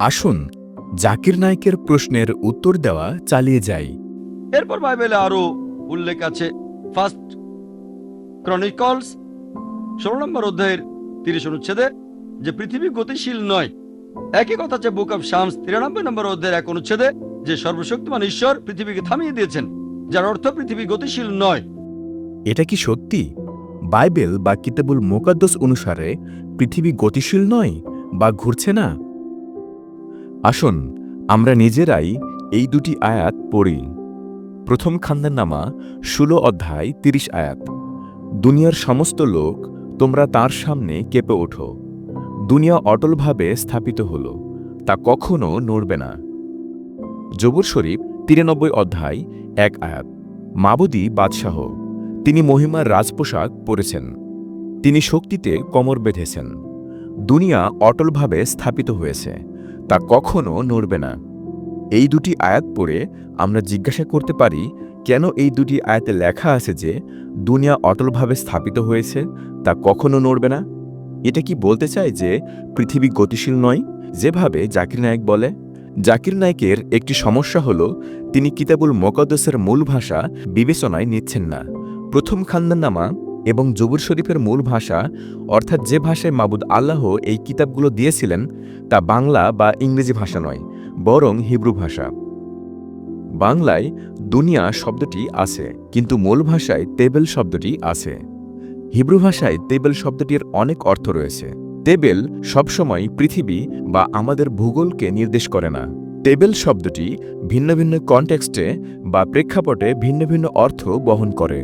আসুন জাকির নায়কের প্রশ্নের উত্তর দেওয়া চালিয়ে যাই। এরপর বাইবেলে আরও উল্লেখ আছে। ফার্স্ট ক্রনিকলস ষোলো নম্বর অধ্যায়ের তিরিশ অনুচ্ছেদে যে পৃথিবী গতিশীল নয় একই কথা আছে বুক অফ শামস তিরানব্বই নম্বর অধ্যায়ের এক অনুচ্ছেদে যে সর্বশক্তিমান ঈশ্বর পৃথিবীকে থামিয়ে দিয়েছেন যার অর্থ পৃথিবী গতিশীল নয়। এটা কি সত্যি? বাইবেল বা কিতাবুল মোকাদ্দস অনুসারে পৃথিবী গতিশীল নয় বা ঘুরছে না? আসুন, আমরা নিজেরাই এই দুটি আয়াত পড়ি। প্রথম খান্দার নামা ষোলো অধ্যায়, তিরিশ আয়াত। দুনিয়ার সমস্ত লোক, তোমরা তার সামনে কেঁপে ওঠো। দুনিয়া অটলভাবে স্থাপিত হল, তা কখনো নড়বে না। জবুর শরীফ, তিরানব্বই অধ্যায়, এক আয়াত। মাবুদি বাদশাহ, তিনি মহিমার রাজপোশাক পরেছেন। তিনি শক্তিতে কমর বেঁধেছেন। দুনিয়া অটলভাবে স্থাপিত হয়েছে। তা কখনো নড়বে না। এই দুটি আয়াত পড়ে আমরা জিজ্ঞাসা করতে পারি, কেন এই দুটি আয়াতে লেখা আছে যে দুনিয়া অটলভাবে স্থাপিত হয়েছে, তা কখনো নড়বে না? এটা কি বলতে চায় যে পৃথিবী গতিশীল নয়? যেভাবে জাকির নায়ক বলে, জাকির নায়কের একটি সমস্যা হল, তিনি কিতাবুল মোকদ্দসের মূল ভাষা বিবেচনায় নিচ্ছেন না। প্রথম খান্দানামা এবং জবুর শরীফের মূল ভাষা, অর্থাৎ যে ভাষায় মাবুদ আল্লাহ এই কিতাবগুলো দিয়েছিলেন, তা বাংলা বা ইংরেজি ভাষা নয়, বরং হিব্রু ভাষা। বাংলায় দুনিয়া শব্দটি আছে, কিন্তু মূল ভাষায় তেবেল শব্দটি আছে। হিব্রু ভাষায় তেবেল শব্দটির অনেক অর্থ রয়েছে। তেবেল সবসময় পৃথিবী বা আমাদের ভূগোলকে নির্দেশ করে না। টেবেল শব্দটি ভিন্ন ভিন্ন কনটেক্সটে বা প্রেক্ষাপটে ভিন্ন ভিন্ন অর্থ বহন করে।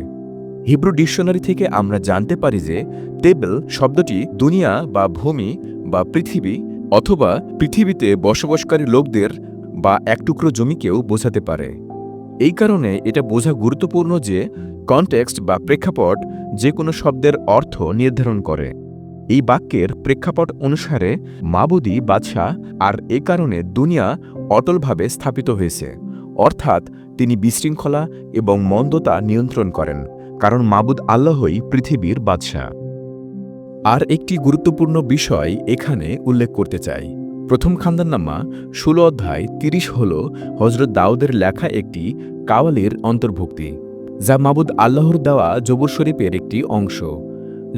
হিব্রু ডিকশনারি থেকে আমরা জানতে পারি যে টেবেল শব্দটি দুনিয়া বা ভূমি বা পৃথিবী অথবা পৃথিবীতে বসবাসকারী লোকদের বা এক টুকরো জমিকেও বোঝাতে পারে। এই কারণে এটা বোঝা গুরুত্বপূর্ণ যে কনটেক্সট বা প্রেক্ষাপট যে কোনো শব্দের অর্থ নির্ধারণ করে। এই বাক্যের প্রেক্ষাপট অনুসারে মাবুদি বাদশাহ আর এ কারণে দুনিয়া অটলভাবে স্থাপিত হয়েছে। অর্থাৎ তিনি বিশৃঙ্খলা এবং মন্দতা নিয়ন্ত্রণ করেন। কারণ মাবুদ আল্লাহই পৃথিবীর বাদশাহ। আর একটি গুরুত্বপূর্ণ বিষয় এখানে উল্লেখ করতে চাই। প্রথম খান্দারনামা ষোলো অধ্যায়, তিরিশ হল হজরত দাউদের লেখা একটি কাওয়ালির অন্তর্ভুক্তি, যা মাবুদ আল্লাহর দেওয়া জবুর শরীফের একটি অংশ।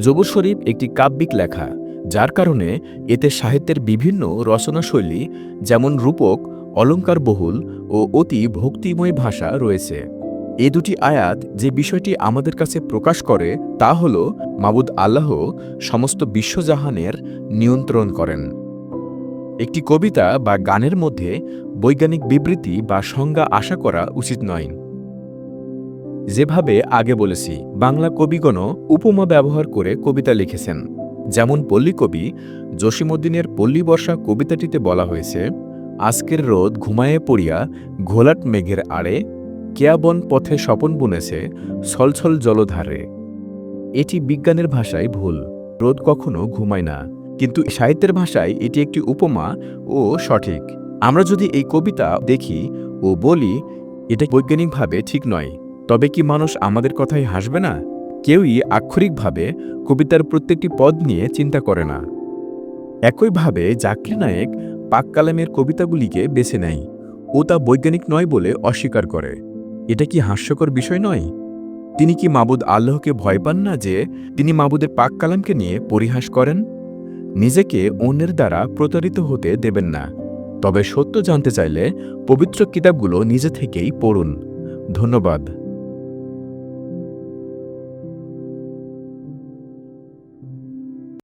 জবুর শরীফ একটি কাব্যিক লেখা, যার কারণে এতে সাহিত্যের বিভিন্ন রচনাশৈলী, যেমন রূপক, অলঙ্কারবহুল ও অতি ভক্তিময় ভাষা রয়েছে। এ দুটি আয়াত যে বিষয়টি আমাদের কাছে প্রকাশ করে তা হল মাবুদ আল্লাহ সমস্ত বিশ্বজাহানের নিয়ন্ত্রণ করেন। একটি কবিতা বা গানের মধ্যে বৈজ্ঞানিক বিবৃতি বা সংজ্ঞা আশা করা উচিত নয়। যেভাবে আগে বলেছি, বাংলা কবিগণও উপমা ব্যবহার করে কবিতা লিখেছেন। যেমন পল্লীকবি জসিমুদ্দিনের পল্লী বর্ষা কবিতাটিতে বলা হয়েছে, আজকের রোদ ঘুমায়ে পড়িয়া ঘোলাট মেঘের আড়ে কেয়াবন পথে স্বপন বুনেছে ছলছল জলধারে। এটি বিজ্ঞানের ভাষায় ভুল। রোদ কখনো ঘুমায় না। কিন্তু সাহিত্যের ভাষায় এটি একটি উপমা ও সঠিক। আমরা যদি এই কবিতা দেখি ও বলি, এটা বৈজ্ঞানিকভাবে ঠিক নয়। তবে কি মানুষ আমাদের কথায় হাসবে না? কেউই আক্ষরিকভাবে কবিতার প্রত্যেকটি পদ নিয়ে চিন্তা করে না। একইভাবে জাকরি নায়েক পাককালামের কবিতাগুলিকে বেছে নেয় ও তা বৈজ্ঞানিক নয় বলে অস্বীকার করে। এটা কি হাস্যকর বিষয় নয়? তিনি কি মাবুদ আল্লাহকে ভয় পান না যে তিনি মাবুদের পাক কালামকে নিয়ে পরিহাস করেন? নিজেকে অন্যের দ্বারা প্রতারিত হতে দেবেন না। তবে সত্য জানতে চাইলে পবিত্র কিতাবগুলো নিজে থেকেই পড়ুন। ধন্যবাদ।